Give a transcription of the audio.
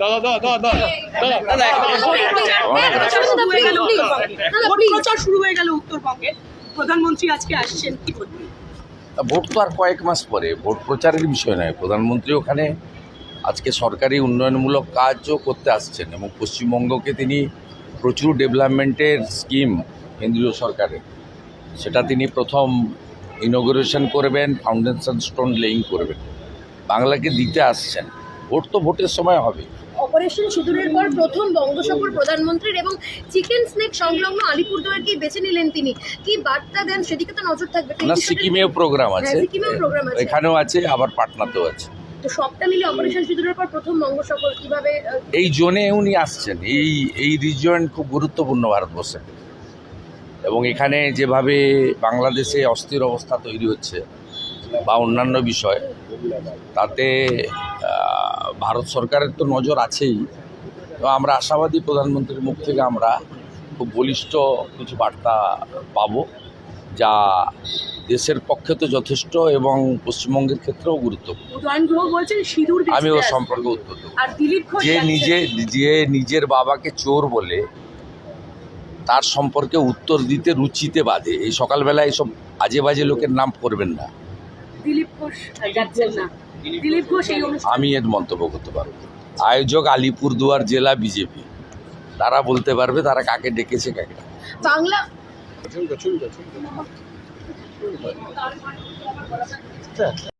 দাদা দাদা দাদা দাদা প্রচার শুরু হয়ে গেল প্রধানমন্ত্রী আজকে আসছেন ভোট তো আর কয়েক মাস পরে ভোট প্রচারের বিষয় নয় প্রধানমন্ত্রী ওখানে আজকে সরকারি উন্নয়নমূলক কাজও করতে আসছেন এবং পশ্চিমবঙ্গকে তিনি প্রচুর ডেভেলপমেন্টের স্কিম কেন্দ্রীয় সরকারের। সেটা তিনি প্রথম ইনোগ্রেশন করবেন ফাউন্ডেশন স্টোন লেইং করবেন। বাংলাকে দিতে আসছেন। ভোট তো ভোটের সময় হবে। অপারেশন সিঁদুরের পর প্রথম বঙ্গসফর প্রধানমন্ত্রীর এবং চিকেন স্নেক সংলগ্ন আলিপুরদুয়ারকে বেছে নিলেন তিনি। কি বার্তা দেন? সেদিকে তো নজর থাকবে। না সিকিমেও প্রোগ্রাম আছে। হ্যাঁ, সিকিমেও program আছে। এখানেও আছে আবার পাটনাতেও আছে। তো সবটা মিলে অপারেশন সিঁদুরের পর প্রথম বঙ্গসফর কীভাবে এই জোনে উনি আসছেন, এই এই রিজন খুব গুরুত্বপূর্ণ ভারতবর্ষে। এবং এখানে যেভাবে বাংলাদেশে অস্থির অবস্থা তৈরি হচ্ছে বা অন্যান্য বিষয়, তাতে ভারত সরকারের তো নজর আছেই। তো আমরা আশাবাদী প্রধানমন্ত্রীর মুখ থেকে আমরা খুব বলিষ্ঠ কিছু বার্তা পাবো। যা দেশের পক্ষে তো যথেষ্ট এবং পশ্চিমবঙ্গের ক্ষেত্রেও গুরুত্বপূর্ণ। আমি ওর সম্পর্কে উত্তর দেবো আর দিলীপ ঘোষ যে নিজে যে নিজের বাবাকে চোর বলে তার সম্পর্কে উত্তর দিতে রুচিতে বাঁধে। এই সকালবেলা এইসব আজে বাজে লোকের নাম করবেন না। দিলীপ ঘোষ না। দিলীপ ঘোষ এই আমি এর মন্তব্য করতে পারব আয়োজক আলিপুরদুয়ার জেলা বিজেপি। তারা বলতে পারবে তারা কাকে ডেকেছে কাকে না। বাংলা চলবে চলবে চলবে